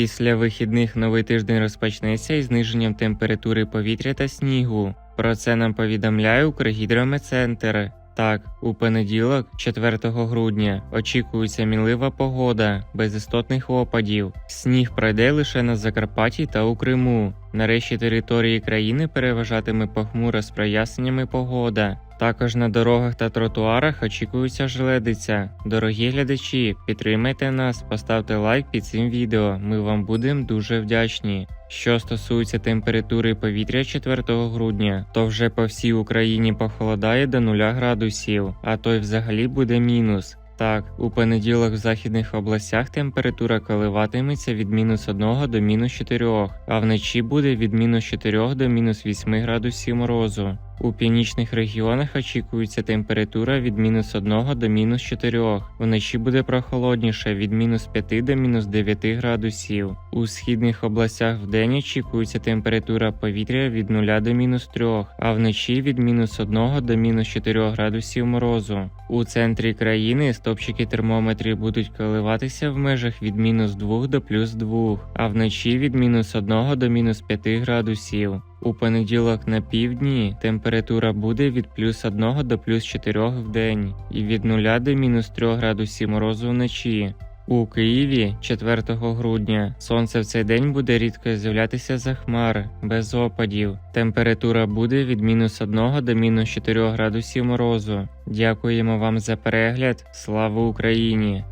Після вихідних новий тиждень розпочнеться із зниженням температури повітря та снігу. Про це нам повідомляє Укргідрометцентр. Так, у понеділок, 4 грудня, очікується мінлива погода, без істотних опадів. Сніг пройде лише на Закарпатті та у Криму. Нарешті території країни переважатиме похмура з проясненнями погода. Також на дорогах та тротуарах очікується жледиця. Дорогі глядачі, підтримайте нас, поставте лайк під цим відео. Ми вам будемо дуже вдячні. Що стосується температури повітря 4 грудня, то вже по всій Україні похолодає до 0 градусів, а то й взагалі буде мінус. Так, у понеділок в західних областях температура коливатиметься від мінус 1 до мінус 4, а вночі буде від мінус 4 до мінус 8 градусів морозу. У північних регіонах очікується температура від мінус 1 до мінус 4. Вночі буде прохолодніше від мінус 5 до мінус 9 градусів. У східних областях вдень очікується температура повітря від 0 до мінус 3, а вночі від мінус 1 до мінус 4 градусів морозу. У центрі країни стопчики термометрів будуть коливатися в межах від мінус 2 до плюс 2, а вночі від мінус 1 до мінус 5 градусів. У понеділок на півдні температура буде від плюс 1 до плюс 4 в день і від 0 до мінус 3 градусів морозу вночі. У Києві 4 грудня сонце в цей день буде рідко з'являтися за хмар, без опадів. Температура буде від мінус 1 до мінус 4 градусів морозу. Дякуємо вам за перегляд. Слава Україні!